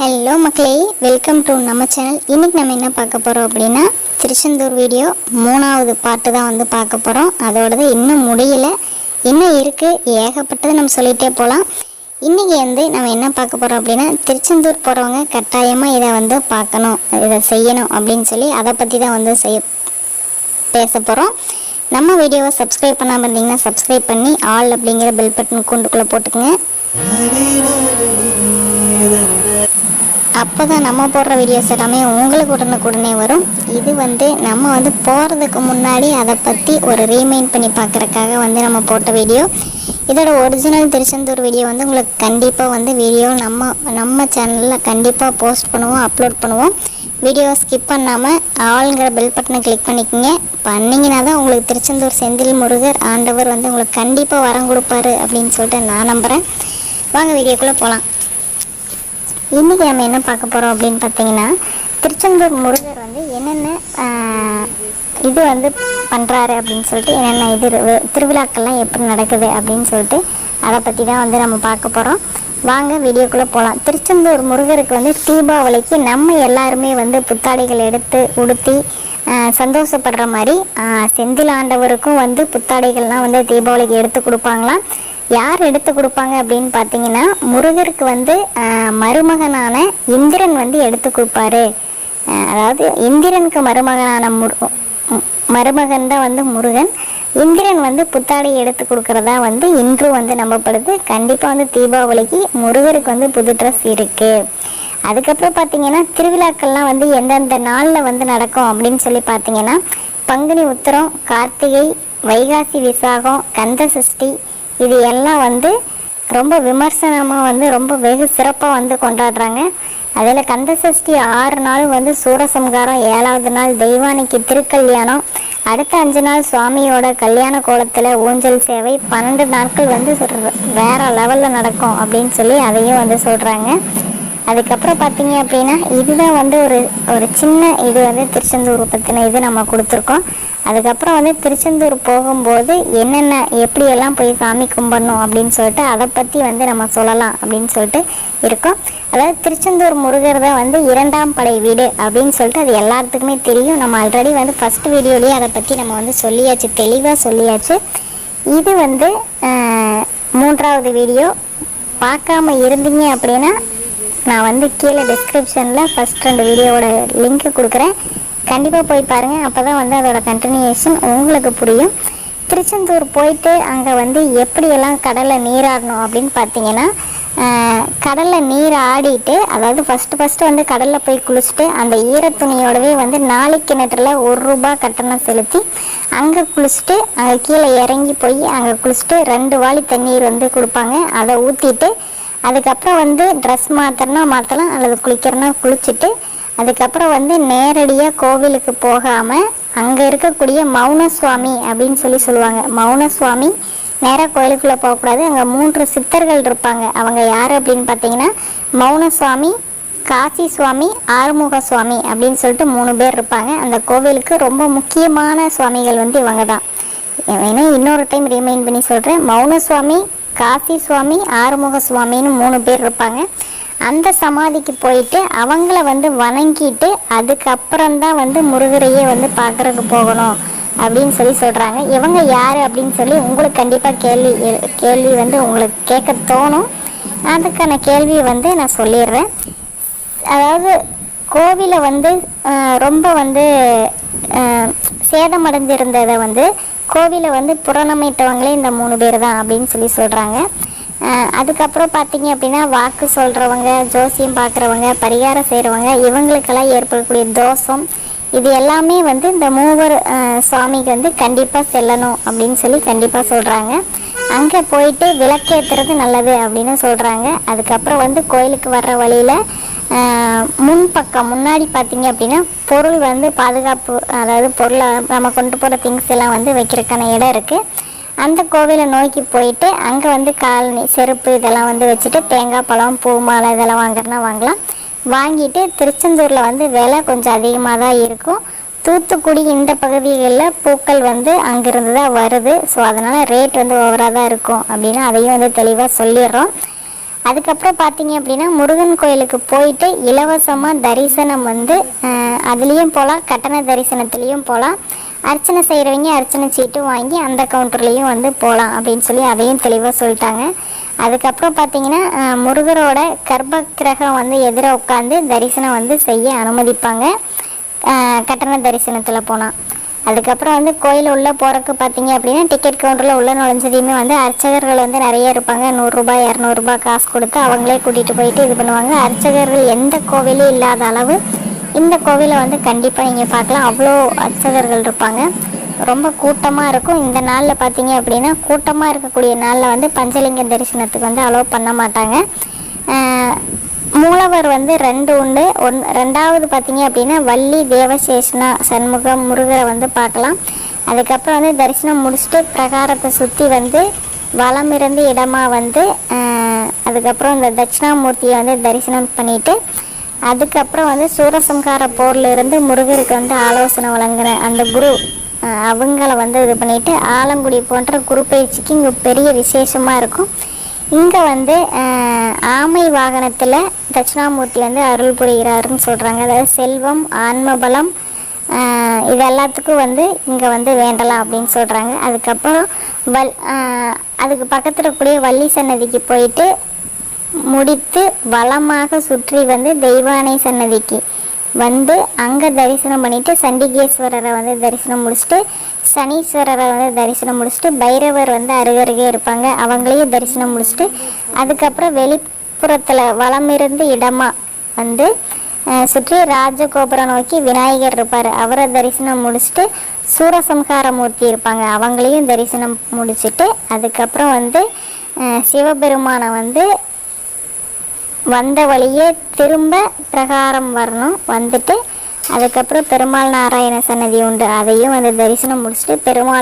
Hello மக்களே. Welcome to நம்ம channel இன்றைக்கி நம்ம என்ன பார்க்க போகிறோம் அப்படின்னா திருச்செந்தூர் வீடியோ மூணாவது பாட்டு தான் வந்து பார்க்க போகிறோம் அதோடது இன்னும் முடியலை. இன்னும் இருக்குது ஏகப்பட்டது நம்ம சொல்லிகிட்டே போகலாம் இன்றைக்கி வந்து நம்ம என்ன பார்க்க போகிறோம் அப்படின்னா திருச்செந்தூர் போகிறவங்க கட்டாயமாக இதை வந்து பார்க்கணும். இதை செய்யணும் அப்படின்னு சொல்லி அதை பற்றி தான் வந்து செய்ய பேச போகிறோம் நம்ம வீடியோவை சப்ஸ்கிரைப் பண்ணாமல் இருந்தீங்கன்னா சப்ஸ்கிரைப் பண்ணி ஆல் அப்படிங்கிற பெல் பட்டன் கூண்டுக்குள்ளே போட்டுக்கோங்க. அப்போ தான் நம்ம போடுற வீடியோஸ் எல்லாமே உங்களுக்கு உடனுக்குடனே வரும். இது வந்து நம்ம வந்து போகிறதுக்கு முன்னாடி அதை பற்றி ஒரு ரீமைண்ட் பண்ணி பார்க்குறக்காக வந்து நம்ம போட்ட வீடியோ இதோட ஒரிஜினல் திருச்செந்தூர் வீடியோ வந்து உங்களுக்கு கண்டிப்பாக வந்து வீடியோ நம்ம நம்ம சேனலில் கண்டிப்பாக போஸ்ட் பண்ணுவோம் அப்லோட் பண்ணுவோம். வீடியோ ஸ்கிப் பண்ணாமல் ஆளுங்கிற பெல் பட்டனை கிளிக் பண்ணிக்கோங்க. பண்ணிங்கன்னா தான் உங்களுக்கு திருச்செந்தூர் செந்தில் முருகர் ஆண்டவர் வந்து உங்களுக்கு கண்டிப்பாக வரம் கொடுப்பாரு அப்படின்னு சொல்லிட்டு நான் நம்புகிறேன் வாங்க வீடியோக்குள்ளே போகலாம் இன்றைக்கி நம்ம என்ன பார்க்க போகிறோம் அப்படின்னு பார்த்தீங்கன்னா திருச்செந்தூர் முருகர் வந்து என்னென்ன இது வந்து பண்ணுறாரு அப்படின்னு சொல்லிட்டு என்னென்ன இது திருவிழாக்கள்லாம் எப்படி நடக்குது அப்படின்னு சொல்லிட்டு அதை பற்றி தான் வந்து நம்ம பார்க்க போகிறோம் வாங்க வீடியோக்குள்ளே போகலாம் திருச்செந்தூர் முருகருக்கு வந்து தீபாவளிக்கு நம்ம எல்லாருமே வந்து புத்தாடைகள் எடுத்து உடுத்தி சந்தோஷப்படுற மாதிரி செந்தில் ஆண்டவருக்கும் வந்து புத்தாடைகள்லாம் வந்து தீபாவளிக்கு எடுத்து கொடுப்பாங்களாம். யார் எடுத்து கொடுப்பாங்க அப்படின்னு பார்த்தீங்கன்னா முருகருக்கு வந்து மருமகனான இந்திரன் வந்து எடுத்து கொடுப்பாரு. அதாவது இந்திரனுக்கு மருமகனான முரு மருமகன் தான் வந்து முருகன். இந்திரன் வந்து புத்தாடை எடுத்து கொடுக்குறதா வந்து இன்று வந்து நம்பப்படுது. கண்டிப்பாக வந்து தீபாவளிக்கு முருகருக்கு வந்து புது ட்ரெஸ் இருக்குது அதுக்கப்புறம் பார்த்தீங்கன்னா திருவிழாக்கள்லாம் வந்து எந்தெந்த நாளில் வந்து நடக்கும் அப்படின்னு சொல்லி பார்த்தீங்கன்னா பங்குனி உத்திரம் கார்த்திகை வைகாசி விசாகம் கந்த சஷ்டி இது எல்லாம் வந்து ரொம்ப விமர்சனமாக வந்து ரொம்ப வெகு சிறப்பாக வந்து கொண்டாடுறாங்க. அதில் கந்தசஷ்டி ஆறு நாள் வந்து சூரசம்காரம் ஏழாவது நாள் தெய்வானைக்கு திருக்கல்யாணம் அடுத்த அஞ்சு நாள் சுவாமியோட கல்யாண கோலத்தில் ஊஞ்சல் சேவை பன்னெண்டு நாட்கள் வந்து சொல்ற- வேற லெவலில் நடக்கும் அப்படின்னு சொல்லி அதையும் வந்து சொல்கிறாங்க அதுக்கப்புறம் பார்த்தீங்க அப்படின்னா இதுதான் வந்து ஒரு ஒரு சின்ன இது வந்து திருச்செந்தூர் பற்றின இது நம்ம கொடுத்துருக்கோம். அதுக்கப்புறம் வந்து திருச்செந்தூர் போகும்போது என்னென்ன எப்படியெல்லாம் போய் சாமி கும்பிடணும் அப்படின்னு சொல்லிட்டு அதை பற்றி வந்து நம்ம சொல்லலாம் அப்படின்னு சொல்லிட்டு இருக்கோம். அதாவது திருச்செந்தூர் முருகர் தான் வந்து இரண்டாம் படை வீடு அப்படின்னு சொல்லிட்டு அது எல்லாத்துக்குமே தெரியும். நம்ம ஆல்ரெடி வந்து ஃபஸ்ட் வீடியோலேயே அதை பற்றி நம்ம வந்து சொல்லியாச்சு தெளிவாக சொல்லியாச்சு. இது வந்து ஆஹ், மூன்றாவது வீடியோ பார்க்காம இருந்தீங்க அப்படின்னா நான் வந்து கீழே டிஸ்கிரிப்ஷனில் ஃபஸ்ட் ரெண்டு வீடியோவோட லிங்க் கொடுக்குறேன். கண்டிப்பாக போய் பாருங்கள் அப்போ தான் வந்து அதோட கண்டினியூஷன் உங்களுக்கு புரியும். திருச்செந்தூர் போயிட்டு அங்கே வந்து எப்படியெல்லாம் கடலில் நீராடணும் அப்படின்னு பார்த்தீங்கன்னா கடலில் நீர் ஆடிட்டு அதாவது ஃபஸ்ட்டு ஃபஸ்ட்டு வந்து கடலில் போய் குளிச்சுட்டு அந்த ஈரத்துணியோடவே வந்து நாலு கிணற்றில் ஒரு ரூபா கட்டணம் செலுத்தி அங்கே குளிச்சுட்டு அங்கே கீழே இறங்கி போய் அங்கே குளிச்சுட்டு ரெண்டு வாளி தண்ணீர் வந்து கொடுப்பாங்க. அதை ஊற்றிட்டு அதுக்கப்புறம் வந்து ட்ரெஸ் மாற்றணும்னா மாற்றலாம் அல்லது குளிக்கிறனா குளிச்சுட்டு அதுக்கப்புறம் வந்து நேரடியாக கோவிலுக்கு போகாமல் அங்கே இருக்கக்கூடிய மௌன சுவாமி அப்படின்னு சொல்லி சொல்லுவாங்க. மௌன சுவாமி நேராக கோயிலுக்குள்ளே போகக்கூடாது அங்கே மூன்று சித்தர்கள் இருப்பாங்க. அவங்க யார் அப்படின்னு பார்த்தீங்கன்னா மௌன சுவாமி காசி சுவாமி ஆறுமுக சுவாமி அப்படின்னு சொல்லிட்டு மூணு பேர் இருப்பாங்க. அந்த கோவிலுக்கு ரொம்ப முக்கியமான சுவாமிகள் வந்து இவங்க தான் ஏன்னா இன்னொரு டைம் ரிமைண்ட் பண்ணி சொல்கிறேன் மௌன சுவாமி காசி சுவாமி ஆறுமுக சுவாமின்னு மூணு பேர் இருப்பாங்க. அந்த சமாதிக்கு போயிட்டு அவங்கள வந்து வணங்கிட்டு அதுக்கப்புறம் தான் வந்து முருகரையே வந்து பார்க்கறதுக்கு போகணும் அப்படின்னு சொல்லி சொல்கிறாங்க இவங்க யார் அப்படின்னு சொல்லி உங்களுக்கு கண்டிப்பாக கேள்வி கேள்வி வந்து உங்களுக்கு கேட்க தோணும். அதுக்கான கேள்வியை வந்து நான் சொல்லிடுறேன். அதாவது கோவிலை வந்து ரொம்ப வந்து சேதமடைஞ்சிருந்ததை வந்து கோவிலை வந்து புறணமைத்தவங்களே இந்த மூணு பேர் தான் அப்படின்னு சொல்லி சொல்கிறாங்க அதுக்கப்புறம் பார்த்தீங்க அப்படின்னா வாக்கு சொல்கிறவங்க ஜோசியம் பார்க்குறவங்க பரிகாரம் செய்கிறவங்க இவங்களுக்கெல்லாம் ஏற்படக்கூடிய தோஷம். இது எல்லாமே வந்து இந்த மூவர் சுவாமிக்கு வந்து கண்டிப்பாக செல்லணும் அப்படின்னு சொல்லி கண்டிப்பாக சொல்கிறாங்க அங்கே போயிட்டு விளக்கேற்றுறது நல்லது அப்படின்னு சொல்கிறாங்க அதுக்கப்புறம் வந்து கோயிலுக்கு வர்ற வழியில் முன்பக்கம் முன்னாடி பார்த்தீங்க அப்படின்னா பொருள் வந்து பாதுகாப்பு அதாவது பொருளை நம்ம கொண்டு போகிற திங்ஸ் எல்லாம் வந்து வைக்கிறதுக்கான இடம் இருக்குது அந்த கோவிலை நோக்கி போயிட்டு அங்கே வந்து காலனி செருப்பு இதெல்லாம் வந்து வச்சுட்டு தேங்காய் பழம் பூ மாலை இதெல்லாம் வாங்குறதுனா வாங்கலாம். வாங்கிட்டு திருச்செந்தூரில் வந்து விலை கொஞ்சம் அதிகமாக தான் இருக்கும். தூத்துக்குடி இந்த பகுதிகளில் பூக்கள் வந்து அங்கேருந்து தான் வருது. ஸோ அதனால் ரேட் வந்து ஓவராக தான் இருக்கும் அப்படின்னு அதையும் வந்து தெளிவாக சொல்லிடுறோம். அதுக்கப்புறம் பார்த்தீங்க அப்படின்னா முருகன் கோயிலுக்கு போயிட்டு இலவசமாக தரிசனம் வந்து அதுலேயும் போகலாம் கட்டண தரிசனத்துலேயும் போகலாம் அர்ச்சனை செய்கிறவங்க அர்ச்சனை சீட்டு வாங்கி அந்த கவுண்டர்லேயும் வந்து போகலாம் அப்படின்னு சொல்லி அதையும் தெளிவாக சொல்லிட்டாங்க. அதுக்கப்புறம் பார்த்தீங்கன்னா முருகரோட கர்ப்ப கிரகம் வந்து எதிர உட்காந்து தரிசனம் வந்து செய்ய அனுமதிப்பாங்க. கட்டண தரிசனத்தில் போனால் அதுக்கப்புறம் வந்து கோயில் உள்ளே போகிறக்கு பார்த்தீங்க அப்படின்னா டிக்கெட் கவுண்டரில் உள்ள நுழைஞ்சதையுமே வந்து அர்ச்சகர்கள் வந்து நிறைய இருப்பாங்க. நூறுரூபா இரநூறுபா காசு கொடுத்து அவங்களே கூட்டிகிட்டு போயிட்டு இது பண்ணுவாங்க. அர்ச்சகர்கள் எந்த கோவிலும் இல்லாத அளவு இந்த கோவிலை வந்து கண்டிப்பாக நீங்கள் பார்க்கலாம். அவ்வளோ அர்ச்சகர்கள் இருப்பாங்க. ரொம்ப கூட்டமாக இருக்கும். இந்த நாளில் பார்த்தீங்க அப்படின்னா கூட்டமாக இருக்கக்கூடிய நாளில் வந்து பஞ்சலிங்க தரிசனத்துக்கு வந்து அலோவ் பண்ண மாட்டாங்க. மூலவர் வந்து ரெண்டு உண்டு. ஒன் ரெண்டாவது பார்த்தீங்க அப்படின்னா வள்ளி தேவசேஷனா சண்முகம் முருகரை வந்து பார்க்கலாம். அதுக்கப்புறம் வந்து தரிசனம் முடிச்சுட்டு பிரகாரத்தை சுற்றி வந்து வலம் இருந்து இடமா வந்து அதுக்கப்புறம் இந்த தட்சிணாமூர்த்தியை வந்து தரிசனம் பண்ணிவிட்டு அதுக்கப்புறம் வந்து சூரசம்கார போர்லேருந்து முருகருக்கு வந்து ஆலோசனை வழங்குற அந்த குரு அவங்கள வந்து இது பண்ணிவிட்டு ஆலங்குடி போன்ற குரு பயிற்சிக்கு இங்கே பெரிய விசேஷமாக இருக்கும். இங்கே வந்து ஆமை வாகனத்தில் தட்சிணாமூர்த்தி வந்து அருள் புரிகிறாருன்னு சொல்கிறாங்க அதாவது செல்வம் ஆன்மபலம் இது எல்லாத்துக்கும் வந்து இங்கே வந்து வேண்டலாம் அப்படின்னு சொல்கிறாங்க அதுக்கப்புறம் வல் அதுக்கு பக்கத்தில் இருக்கக்கூடிய வள்ளி சன்னதிக்கு போயிட்டு முடித்து வளமாக சுற்றி வந்து தெய்வானை சன்னதிக்கு வந்து அங்கே தரிசனம் பண்ணிவிட்டு சண்டிகேஸ்வரரை வந்து தரிசனம் முடிச்சுட்டு சனீஸ்வரரை வந்து தரிசனம் முடிச்சுட்டு பைரவர் வந்து அருகருகே இருப்பாங்க. அவங்களையும் தரிசனம் முடிச்சுட்டு அதுக்கப்புறம் வெளிப்புறத்தில் வளமிருந்து இடமா வந்து சுற்றி ராஜகோபுரம் நோக்கி விநாயகர் இருப்பார். அவரை தரிசனம் முடிச்சுட்டு சூரசம்ஹாரமூர்த்தி இருப்பாங்க. அவங்களையும் தரிசனம் முடிச்சுட்டு அதுக்கப்புறம் வந்து சிவபெருமானை வந்து வந்த வழியே திரும்ப பிரகாரம் வரணும். வந்துட்டு அதுக்கப்புறம் பெருமாள் நாராயண சன்னதி உண்டு. அதையும் வந்து தரிசனம் முடிச்சுட்டு பெருமாள்